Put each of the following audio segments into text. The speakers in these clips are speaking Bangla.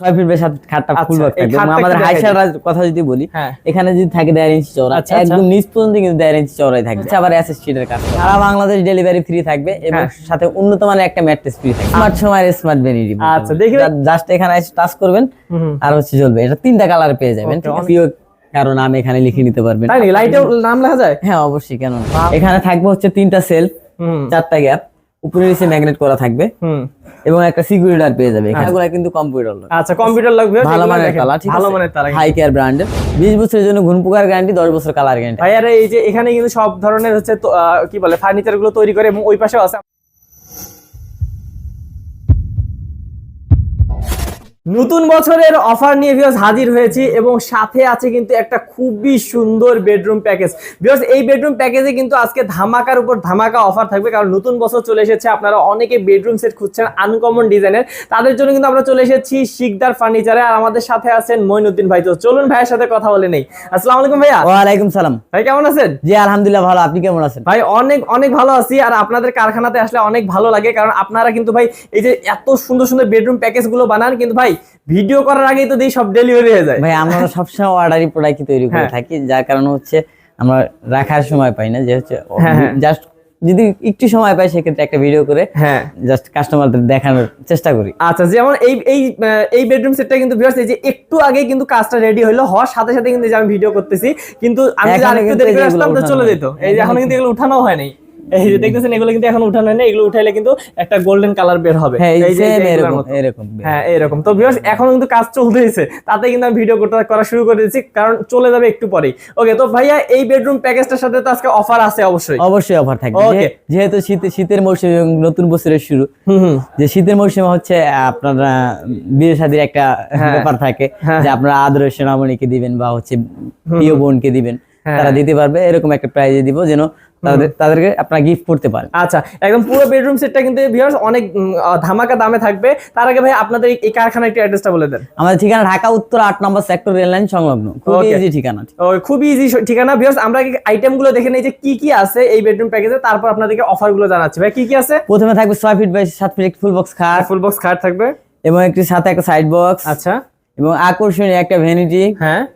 ছয় ফিট বেশ খাটটা ফুল এবং খাটটা আমাদের হাইসার কথা যদি বলি হ্যাঁ। এখানে যদি থাকে দেড় ইঞ্চি চওড়া আচ্ছা, আচ্ছা। একদম নিচ পর্যন্ত কিন্তু দেড় ইঞ্চি চওড়াই থাকবে। আচ্ছা, আবার কাজ। সারা বাংলাদেশ ডেলিভারি ফ্রি থাকবে এবং হ্যাঁ। সাথে উন্নত মানের একটা ম্যাট্রেস ফ্রি থাকবে। স্মার্ট সময় স্মার্ট ভ্যানিটি আচ্ছা, দেখি জাস্ট এখানে এসে টাচ করবেন। আর হচ্ছে চলবে এটা তিনটা কালার পেয়ে যাবেন প্রিয় কারও নাম এখানে লিখে নিতে পারবেন। লাইটেও নাম লেখা যায়? হ্যাঁ অবশ্যই কেন এখানে থাকবে হচ্ছে তিনটা সেলফ চারটা গ্যাপ উপরে নিচে ম্যাগনেট করা থাকবে। এবং একটা সিকিউরিটার পেয়ে যাবে। এখানে এগুলা কিন্তু কম্পিউটার আচ্ছা কম্পিউটার লাগবে ভালো মানের কালার ঠিক ভালো মানের তারা হাই কেয়ার ব্র্যান্ড 20 বছরের জন্য ঘুন পুকার গ্যারান্টি 10 বছর কালার গ্যারান্টি ভাই আরে এই যে এখানে কিন্তু সব ধরনের হচ্ছে কি বলে ফার্নিচারগুলো তৈরি করে এবং ওই পাশেও আছে। নতুন বছরের অফার নিয়ে ভিউয়ার্স হাজির হয়েছি এবং সাথে আছে কিন্তু একটা খুবই সুন্দর বেডরুম প্যাকেজ ভিউয়ার্স এই বেডরুম প্যাকেজে কিন্তু আজকে ধামাকার উপর ধামাকা অফার থাকবে কারণ নতুন বছর চলে এসেছে আপনারা অনেকে বেডরুম সেট খুঁজছেন আনকমন ডিজাইনের তাদের জন্য কিন্তু আমরা চলে এসেছি শিকদার ফার্নিচারে আর আমাদের সাথে আছেন মইনুদ্দিন ভাই। তো চলুন ভাইয়ের সাথে কথা বলে নেই। আসসালামু আলাইকুম ভাইয়া। ওয়া আলাইকুম সালাম। ভাই কেমন আছেন? জি আলহামদুলিল্লাহ ভালো। আপনি কেমন আছেন? ভাই অনেক অনেক ভালো আছি আর আপনাদের কারখানাতে আসলে অনেক ভালো লাগে কারণ আপনারা কিন্তু ভাই এই যে এত সুন্দর সুন্দর বেডরুম প্যাকেজগুলো বানান কিন্তু ভাই ভিডিও করার আগেই তো দেই সব ডেলিভারি হয়ে যায়। ভাই আমরা সবসময় অর্ডারি প্রোডাক্ট তৈরি করে হ্যাঁ। থাকি যার কারণে হচ্ছে আমরা রাখার সময় পাই না যে হচ্ছে হ্যাঁ, হ্যাঁ। জাস্ট যদি একটু সময় পাই সেক্ষেত্রে একটা ভিডিও করে হ্যাঁ। জাস্ট কাস্টমারদের দেখানোর চেষ্টা করি। আচ্ছা যেমন এই এই এই বেডরুম সেটটা কিন্তু ভিউয়ার্স এই যে একটু আগে কিন্তু কাজটা রেডি হলো হওয়ার সাথে সাথে কিন্তু যে আমি ভিডিও করতেছি কিন্তু আমি যদি আরেকটু দেরি করে আসতাম তো চলে যেত। এই যে এখন কিন্তু এগুলো উঠানো হয় নাই। এই যে দেখতেছেন এগুলো কিন্তু এখন উঠানো হয় না এগুলো উঠাইলে কিন্তু একটা গোল্ডেন কালার বের হবে। হ্যাঁ এরকম হ্যাঁ এরকম। তো ভিউয়ার্স এখন কিন্তু কাজ চলতেছে। তাতে কিন্তু আমি ভিডিও করতে করা শুরু করে দিয়েছি কারণ চলে যাবে একটু পরেই। ওকে তো ভাইয়া এই বেডরুম প্যাকেজটার সাথে তো আজকে অফার আছে অবশ্যই। অবশ্যই অফার থাকবে। যেহেতু শীত শীতের মৌসুম নতুন বছরের শুরু যে শীতের মৌসুমে হচ্ছে আপনার বিয়ে শাদীর একটা হ্যাঁ। ব্যাপার থাকে হ্যাঁ। যে আপনারা আদরের সেনামণিকে দিবেন বা হচ্ছে প্রিয় বোনকে দিবেন। তারা দিতে পারবে। এরকম একটা প্রাইজে দিব যেন তাদেরকে আপনারা গিফট করতে পারেন। আচ্ছা একদম পুরো বেডরুম সেটটা কিন্তু ভিউয়ার্স অনেক ধামাকা দামে থাকবে। তার আগে ভাই আপনাদের এই- কারখানার একটু অ্যাড্রেসটা বলে দেন। আমাদের ঠিকানা ঢাকা উত্তর আট নম্বর সেক্টর রেল লাইন সংলগ্ন। খুব ইজি ঠিকানা। ও খুবই ইজি ঠিকানা। ভিউয়ার্স আমরা আইটেমগুলো দেখে নেই যে কি কি আছে এই বেডরুম প্যাকেজে তারপর আপনাদেরকে অফারগুলো জানাচ্ছি। ভাই কি কি আছে? প্রথমে থাকবে ছয় ফিট বাই সাত ফিট ফুল বক্স খাট। ফুল বক্স খাট থাকবে। এবং একটি সাথে একটা সাইড বক্স আচ্ছা। এবং আকর্ষণীয় একটা ভ্যানিটি হ্যাঁ।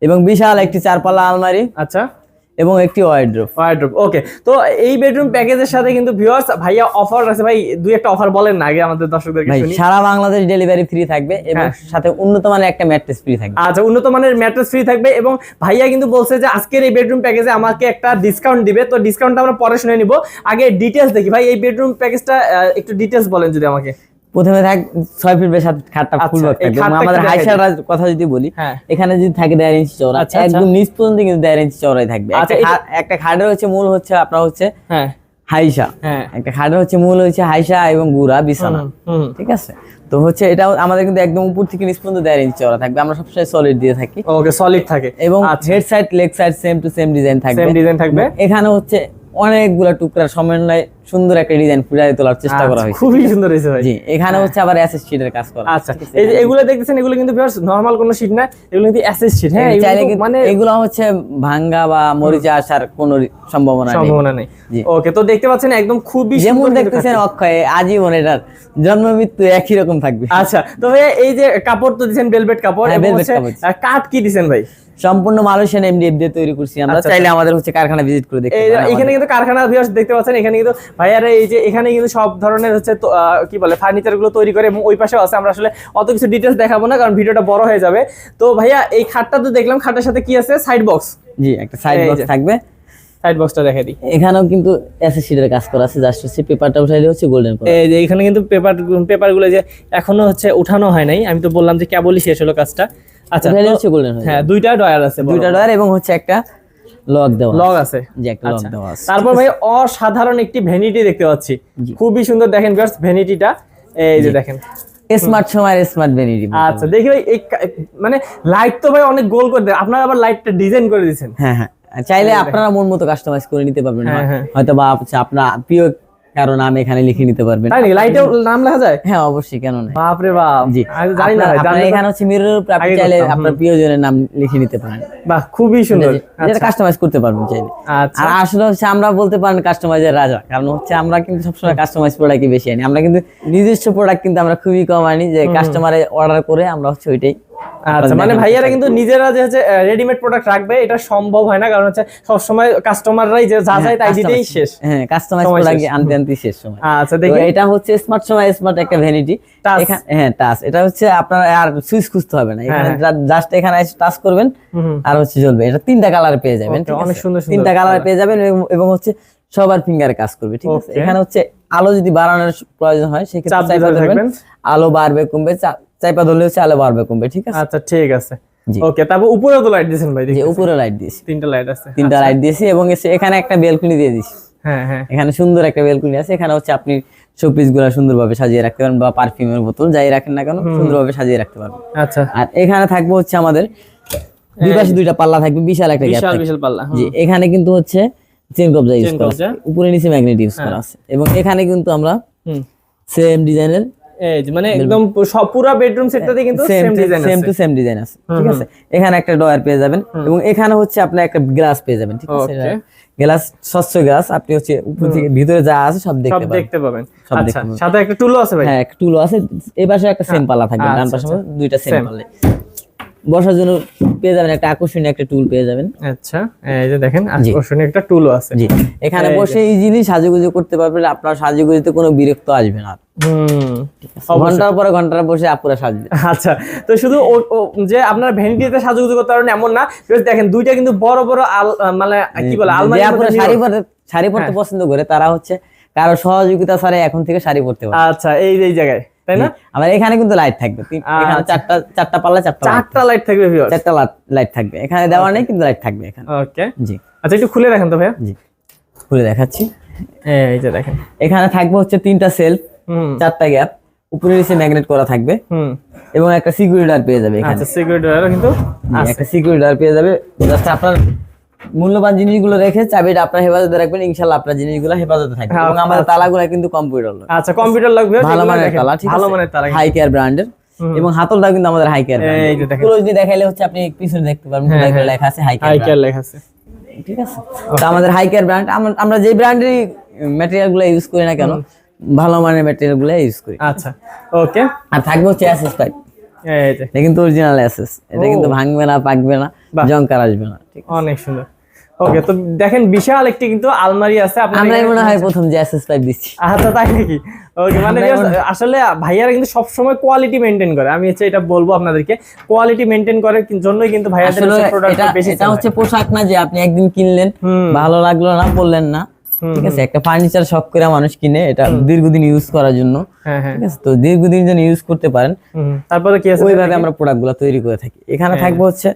এবং বিশাল একটি চারপাল্লা আলমারি। আচ্ছা। এবং একটি ওয়ার্ড্রোপ ওয়ার্ড্রোব ওকে তো এই বেডরুম প্যাকেজের সাথে কিন্তু ভিউয়ার্স ভাইয়া অফার আছে ভাই দুই একটা অফার বলেন না আগে আমাদের দর্শকদেরকে ভাই সারা বাংলাদেশ ডেলিভারি ফ্রি থাকবে এবং হ্যাঁ। সাথে উন্নত মানের একটা ম্যাট্রেস ফ্রি থাকবে। আচ্ছা উন্নত মানের ম্যাট্রেস ফ্রি থাকবে এবং ভাইয়া কিন্তু বলছে যে আজকের এই বেডরুম প্যাকেজে আমাকে একটা ডিসকাউন্ট দিবে তো ডিসকাউন্টটা আমরা পরে শুনে নিব। আগে ডিটেলস দেখি ভাই এই বেডরুম প্যাকেজটা একটু ডিটেলস বলেন যদি আমাকে। প্রথমে থাক ছয় ফিট খাটটা আচ্ছা, ফুল থাকবে। এবং আমাদের হাইসার কথা যদি বলি হ্যাঁ। এখানে যদি থাকে দেড় ইঞ্চি চওড়া আচ্ছা, আচ্ছা। একদম নিচ পর্যন্ত কিন্তু দেড় ইঞ্চি চওড়াই থাকবে। আচ্ছা, একটা খাটের হচ্ছে মূল হচ্ছে আপনার হচ্ছে হ্যাঁ। হাইসা। হ্যাঁ। একটা খাটের হচ্ছে মূল হচ্ছে হাইসা এবং গুড়া বিছানা। ঠিক আছে? তো হচ্ছে এটা আমাদের কিন্তু একদম উপর থেকে নিচ পর্যন্ত দেড় ইঞ্চি চওড়া থাকবে। আমরা সবসময় সলিড দিয়ে থাকি। ওকে সলিড থাকে। এবং আচ্ছা। Head side leg side same to same design থাকবে। সেম ডিজাইন থাকবে। এখানে হচ্ছে অনেকগুলা টুকরা সমন্বয়ে সুন্দর একটা ডিজাইন ফুটিয়ে তোলার চেষ্টা করা আচ্ছা, হয়েছে। খুবই সুন্দর হয়েছে ভাই। জি এখানে হচ্ছে আবার অ্যাসেস শিটের কাজ করা। আচ্ছা এই যে এগুলো দেখতেছেন এগুলো কিন্তু ভিউয়ার্স নরমাল কোনো শীট না এগুলো কিন্তু অ্যাসেস শীট হ্যাঁ হ্যাঁ চাইলে মানে এগুলো হচ্ছে ভাঙ্গা বা মরিচা আসার কোনো সম্ভাবনা নেই। সম্ভাবনা নেই। জি। ওকে তো দেখতে পাচ্ছেন একদম খুবই যেমন সুন্দর দেখতেছেন অক্ষয় আজীবন এটার জন্ম মৃত্যু একই রকম থাকবে। আচ্ছা তো ভাই এই যে কাপড় তো দিছেন ভেলভেট কাপড় হ্যাঁ, এবং হচ্ছে কাঠ কি দিছেন ভাই? সম্পূর্ণ মালয়েশিয়ান এমডিএফ দিয়ে তৈরি করছি আমরা। আচ্ছা, চাইলে আমাদের হচ্ছে কারখানা ভিজিট করে দেখতে এখানে কিন্তু কারখানা ভিউয়ার্স দেখতে পাচ্ছেন এখানে কিন্তু ভাইয়ারা এই যে এখানে কিন্তু সব ধরনের হচ্ছে কি বলে ফার্নিচারগুলো তৈরি করে এবং ওই পাশে আছে আমরা আসলে অত কিছু ডিটেলস দেখাবো না কারণ ভিডিওটা বড় হয়ে যাবে। তো ভাইয়া এই খাটটা তো দেখলাম খাটের সাথে কি আছে? সাইড বক্স জি একটা সাইড বক্স থাকবে। সাইড বক্সটা দেখে দিই। এখানেও কিন্তু অ্যাসেস শিটের কাজ করা আছে জাস্ট হচ্ছে পেপারটা উঠাইলে হচ্ছে গোল্ডেন কালার এই যে এখানে কিন্তু পেপার পেপারগুলো যে এখনও হচ্ছে উঠানো হয় নাই আমি তো বললাম যে কেবলই শেষ হলো কাজটা। আচ্ছা হচ্ছে গোল্ডেন হয় দুইটা ডয়ার আছে দুইটা ডয়ার এবং হচ্ছে একটা লক দেওয়া লগ আছে। জি একটা লক আচ্ছা। দেওয়া আছে। তারপর ভাই অসাধারণ একটি ভ্যানিটি দেখতে পাচ্ছি। খুবই সুন্দর দেখেন ভিউয়ার্স ভ্যানিটিটা এই যে দেখেন। স্মার্ট সময় স্মার্ট ভ্যানিটি আচ্ছা দেখি ভাই মানে লাইট তো ভাই অনেক গোল করে দেয়। আপনারা আবার লাইটটা ডিজাইন করে দিয়েছেন। হ্যাঁ হ্যাঁ। চাইলে আপনারা মন মতো কাস্টমাইজ করে নিতে পারবেন। হ্যাঁ, হ্যাঁ। হয়তো বা আপনার প্রিয় কারও নাম এখানে লিখে নিতে পারবেন। তাই নাকি? লাইটেও নাম লেখা যায়? হ্যাঁ অবশ্যই কেন নয়। বাপরে বাপ। জি। আমি জানি না তো- এখানে হচ্ছে মিরর উপর আপনি চাইলে আপনার প্রিয়জনের নাম লিখে নিতে পারেন। বাহ খুবই সুন্দর। যেটা কাস্টমাইজ করতে পারবেন চাইলে। আচ্ছা। আর আসলে হচ্ছে আমরা বলতে পারেন কাস্টমাইজের রাজা কারণ হচ্ছে আমরা কিন্তু সবসময় কাস্টমাইজ প্রোডাক্টই বেশি আনি। আমরা কিন্তু নিজস্ব প্রোডাক্ট কিন্তু আমরা খুবই কম আনি যে কাস্টমারে অর্ডার করে আমরা হচ্ছে ওইটাই আচ্ছা মানে ভাইয়ারা কিন্তু নিজেরা যে হচ্ছে রেডিমেড প্রোডাক্ট রাখবে এটা সম্ভব হয় না কারণ হচ্ছে সবসময় কাস্টমাররাই যে যা চায় তাই দিতেই শেষ। হ্যাঁ কাস্টমাইজ সময় প্রোডাক্ট আনতে আনতে শেষ সময়। আচ্ছা দেখি। এটা হচ্ছে স্মার্ট সময় স্মার্ট একটা ভ্যানিটি। হ্যাঁ টাচ এটা হচ্ছে আপনার আর সুইচ খুঁজতে হবে না। এখানে হ্যাঁ, জাস্ট এখানে টাচ করবেন। আর হচ্ছে চলবে এটা তিনটা কালার পেয়ে যাবেন অনেক সুন্দর সুন্দর। তিনটা কালার পেয়ে যাবেন এবং- হচ্ছে সবার ফিঙ্গারে কাজ করবে ঠিক আছে? এখানে হচ্ছে আলো যদি বাড়ানোর প্রয়োজন হয় সেক্ষেত্রে। আলো বাড়বে কমবে চাইপা ধরলে হচ্ছে আলো বাড়বে কমবে ঠিক আছে? আচ্ছা ঠিক আছে। ওকে তারপর উপরে তো লাইট দিয়েছেন ভাই দেখি উপরে লাইট দিয়েছি। তিনটা লাইট আছে। তিনটা লাইট দিয়েছি এবং এখানে একটা বেলকুনি দিয়ে দিয়েছি হ্যাঁ হ্যাঁ। এখানে সুন্দর একটা বেলকুনি আছে এখানে হচ্ছে আপনি শোপিসগুলা সুন্দরভাবে সাজিয়ে রাখতে পারেন বা পারফিউমের বোতল যাই রাখেন না কেন সুন্দরভাবে সাজিয়ে রাখতে পারবেন। আচ্ছা। আর এখানে থাকবে হচ্ছে আমাদের দুই পাশে দুইটা পাল্লা থাকবে বিশাল একটা গ্যাপ বিশাল বিশাল পাল্লা জি এখানে কিন্তু হচ্ছে চেন কবজা ইউজ করা আছে। উপরে নিচে ম্যাগনেট ইউজ করা আছে। এবং এখানে কিন্তু আমরা সেম ডিজাইনের এই মানে একদম পুরো বেডরুম সেটটাতে কিন্তু same design same to same design আছে ঠিক আছে? এখানে একটা ডয়ার পেয়ে যাবেন এবং এখানে হচ্ছে আপনি একটা গ্লাস পেয়ে যাবেন ঠিক আছে? গ্লাস স্বচ্ছ গ্লাস আপনি হচ্ছে উপর থেকে ভিতরে যা আছে সব দেখতে পাবেন। দেখতে পাবেন। আচ্ছা সাথে একটা টুলও আছে ভাই? হ্যাঁ একটা টুলও আছে এই পাশে একটা সেম পাল্লা থাকবে ডান আচ্ছা, পাশে দুইটা সেম. পাল্লা বসার জন্য পেয়ে যাবেন একটা আকর্ষণীয় একটা টুল পেয়ে যাবেন। আচ্ছা এই যে দেখেন আকর্ষণীয় একটা টুলও আছে। জি। এখানে। বসে ইজিলি সাজুগুজু করতে পারবেন আপনার সাজুগুজুতে কোনো বিরক্ত আসবে না। ঘণ্টার পরে ঘণ্টার বসে আপুরা সাজবে। আচ্ছা তো শুধু যে আপনার ভ্যানিটিতে সাজুগুজু করতে পারেন এমন না দেখেন দুইটা কিন্তু বড় বড় মানে কি বলে আলমারি শাড়ি পরতে শাড়ি পরতে পছন্দ করে তারা হচ্ছে কারও সহযোগিতা ছাড়া এখন থেকে শাড়ি পরতে পারে আচ্ছা এই এই জায়গায়। তাই না? আমার এখানে কিন্তু লাইট থাকবে। এখানে আচ্ছা। চারটা চারটা পাল্লা চারটা চারটা লাইট থাকবে চারটা লাইট থাকবে। এখানে দেওয়া নেই কিন্তু লাইট থাকবে এখানে। ওকে জি। আচ্ছা একটু খুলে রাখেন তো ভাইয়া। জি। খুলে দেখাচ্ছি। এই যে দেখেন। এখানে থাকবে হচ্ছে তিনটা সেলফ চারটা গ্যাপ উপরে নিচে ম্যাগনেট করা থাকবে। হুম। এবং একটা সিকিউরিটি পেয়ে যাবে এখানে। আচ্ছা সিকিউরিটি কিন্তু একটা সিকিউরিটি পেয়ে যাবে। জাস্ট আপনার মূল্যবান জিনিসগুলো রেখে চাবিটা আপনার হেফাজতে রাখবেন ইনশাল্লাহ আপনার জিনিসগুলো হেফাজতে থাকবে হ্যাঁ, এবং আমাদের তালাগুলো কিন্তু কম্পিউটার আচ্ছা কম্পিউটার লাগবে ভালো মানের তালা ঠিক ভালো মানের তালা হাই কেয়ার ব্র্যান্ডের এবং হাতলটা কিন্তু আমাদের হাই কেয়ার এই যে দেখেন। ক্লোজলি দেখাইলে হচ্ছে আপনি পিছনে দেখতে পারবেন হ্যাঁ, হ্যাঁ। লেখা আছে হাই কেয়ার হাই কেয়ার লেখা আছে। ঠিক আছে? তো আমাদের হাই কেয়ার ব্র্যান্ড আমরা যে ব্র্যান্ডের ম্যাটেরিয়ালগুলো ইউজ করি না কেন ভালো মানের ম্যাটেরিয়ালগুলো ইউজ করি। আচ্ছা ওকে আর থাকবে হচ্ছে অ্যাসেস পাইপ এটা কিন্তু অরিজিনাল অ্যাসেস এটা কিন্তু ভাঙবে না পাকবে না। জংকার আসবে না। ঠিক অনেক সুন্দর। ওকে তো দেখেন বিশাল একটি কিন্তু আলমারি আছে আমরাই মনে হয় প্রথম যে অ্যাসেস পাইপ দিচ্ছি। আচ্ছা তাই নাকি? ওকে মানে আসলে ভাইয়ারা কিন্তু সবসময় কোয়ালিটি মেনটেন করে। আমি হচ্ছে এটা বলব আপনাদেরকে কোয়ালিটি মেনটেন করার কি- জন্যই কিন্তু ভাইয়াদের প্রোডাক্ট বেশি এটা হচ্ছে পোশাক না যে আপনি একদিন কিনলেন। ভালো লাগল না বললেন না। ঠিক আছে একটা ফার্নিচার শখ করে মানুষ কিনে এটা দীর্ঘদিন ইউজ করার জন্য। হ্যাঁ হ্যাঁ। ঠিক আছে তো দীর্ঘদিন যেন ইউজ করতে পারেন। তারপরে কি আছে? ওইভাবে আমরা প্রোডাক্টগুলো তৈরি করে থাকি। এখানে হ্যাঁ। থাকবে হচ্ছে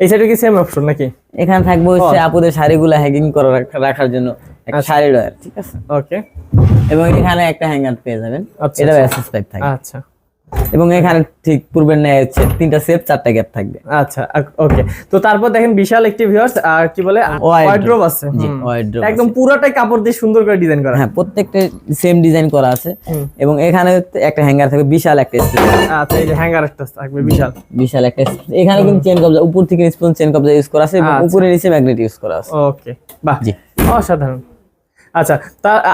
এই সাইডে কি সেম অপশন নাকি? এখানে থাকবে হচ্ছে আপুদের শাড়িগুলো হ্যাঙ্গিং করে রাখার জন্য। একটা আচ্ছা। শাড়ি ড্রয়ার ঠিক আছে? ওকে এবং এখানে একটা হ্যাঙ্গার পেয়ে যাবেন। এটা ব্যাসেস অ্যাসেস থাকে। আচ্ছা। এবং এখানে ঠিক পূর্বের ন্যায় হচ্ছে তিনটা সেফ চারটা গ্যাপ থাকবে। আচ্ছা ওকে তো তারপর দেখেন বিশাল একটি ভিউয়ার্স আর কি বলে। ওয়ার্ড্রোব আছে। জি হুম। একদম পুরোটাই কাপড় দিয়ে সুন্দর করে ডিজাইন করা। হ্যাঁ প্রত্যেকটা সেম ডিজাইন করা আছে। এবং এখানে একটা হ্যাঙ্গার থাকবে বিশাল একটা space, আচ্ছা এই যে হ্যাঙ্গার একটা থাকবে বিশাল। বিশাল একটা এখানে কিন্তু চেন কবজা উপর থেকে স্পুন চেন কবজা ইউজ করা আছে এবং আচ্ছা। উপরে নিচে ম্যাগনেট ইউজ করা আছে। ওকে বাহ। জি। অসাধারণ। আচ্ছা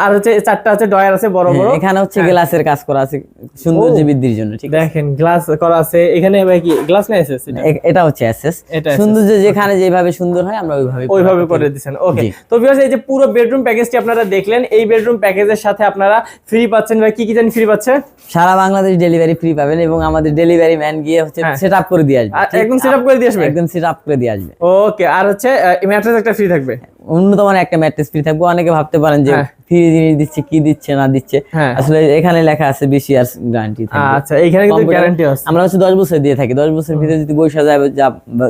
আর হচ্ছে চারটা আছে ডয়ার আছে বড় বড়। হ্যাঁ, এখানে হচ্ছে গ্লাসের কাজ করা আছে সৌন্দর্য বৃদ্ধির জন্য ঠিক? দেখেন গ্লাস করা আছে এখানে ভাই কি গ্লাস এটা? হচ্ছে সৌন্দর্য যেখানে যেভাবে সুন্দর হয় আমরা ওইভাবে ওইভাবে করে দিচ্ছেন ওকে। তো ভিউয়ার্স এই যে পুরো বেডরুম প্যাকেজটি আপনারা দেখলেন এই বেডরুম প্যাকেজের সাথে আপনারা ফ্রি পাচ্ছেন ভাই কি কি জানি ফ্রি পাচ্ছে? সারা বাংলাদেশ ডেলিভারি ফ্রি পাবেন এবং আমাদের ডেলিভারি ম্যান গিয়ে হচ্ছে হ্যাঁ। সেট আপ করে দিয়ে আসবে একদম সেট আপ করে দিয়ে আসবে? একদম সেট আপ করে দিয়ে আসবে। ওকে আর হচ্ছে ম্যাট্রেস একটা ফ্রি থাকবে? উন্নত মানের একটা ম্যাট্রেস ফ্রি থাকবে। অনেকে ভাবতে পারেন যে হ্যাঁ। ফ্রি জিনিস দিচ্ছে কি দিচ্ছে না দিচ্ছে। হ্যাঁ। আসলে এখানে লেখা আছে বিশ ইয়ার্স গ্যারান্টি আচ্ছা এইখানে কিন্তু গ্যারান্টি আছে। আমরা হচ্ছে দশ বছর দিয়ে থাকি। দশ বছরের ভিতরে যদি বৈশা যায়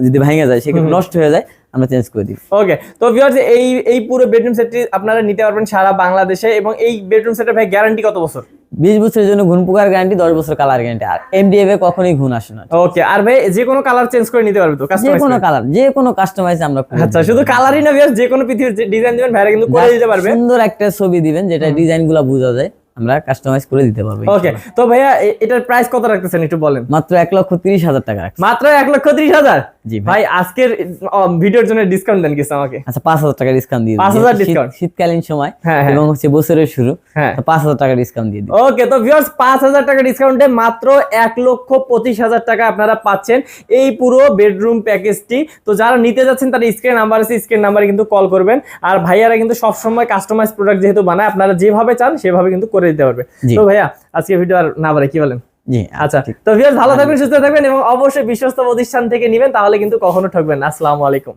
যদি ভেঙে যায় সেক্ষেত্রে নষ্ট হয়ে যায় আমরা চেঞ্জ করে দিই। ওকে তো ভিউয়ার্স এই এই পুরো বেডরুম সেটটি আপনারা নিতে পারবেন সারা বাংলাদেশে এবং এই বেডরুম সেটের ভাই গ্যারান্টি কত বছর? বিশ বছরের জন্য ঘুন পোকার গ্যারান্টি দশ বছর কালার গ্যারান্টি আর এমডিএফ এ কখনই ঘুন আসে না। ওকে আর ভাই যে কোনো কালার চেঞ্জ করে নিতে পারবে তো যে কোনো কালার যে কোনো কাস্টমাইজ আমরা আচ্ছা শুধু কালারই না বিয়াস যে কোনো পৃথিবীর ডিজাইন দিবেন ভাইরা কিন্তু করে দিতে পারবে। সুন্দর একটা ছবি দিবেন যেটা ডিজাইনগুলা বোঝা যায়। আমরা কাস্টমাইজ করে দিতে পারব ওকে তো ভাইয়া এটার প্রাইস কত রাখতেছেন একটু বলেন? মাত্র এক লক্ষ তিরিশ হাজার টাকা রাখছি। মাত্র এক লক্ষ ত্রিশ হাজার? জি ভাই। আজকের ভিডিওর জন্য ডিসকাউন্ট দেন কিছু আমাকে। আচ্ছা পাঁচ হাজার টাকা ডিসকাউন্ট দিয়ে দিই। 5,000 যেহেতু শীত- discount? শীতকালীন সময় হ্যাঁ, হ্যাঁ। এবং হচ্ছে বছরের শুরু হ্যাঁ। তো পাঁচ হাজার টাকা ডিসকাউন্ট দিয়ে ওকে তো ভিউয়ার্স পাঁচ হাজার টাকা ডিসকাউন্টে মাত্র এক লক্ষ পঁচিশ হাজার টাকা আপনারা পাচ্ছেন এই পুরো বেডরুম প্যাকেজটি তো যারা নিতে যাচ্ছেন তারা স্ক্রিন নাম্বার আছে স্ক্রিন নাম্বারে কিন্তু কল করবেন। আর ভাইয়ারা কিন্তু সবসময় কাস্টমাইজ প্রোডাক্ট যেহেতু বানায় আপনারা যেভাবে চান সেভাবে কিন্তু করে দিতে পারবে। তো ভাইয়া আজকে ভিডিও আর না বলে কি বলেন? জি আচ্ছা তো ভিউয়ার্স ভালো থাকবেন সুস্থ থাকবেন এবং অবশ্যই বিশ্বস্ত প্রতিষ্ঠান থেকে নেবেন তাহলে কিন্তু কখনো ঠকবেন আসসালামু আলাইকুম।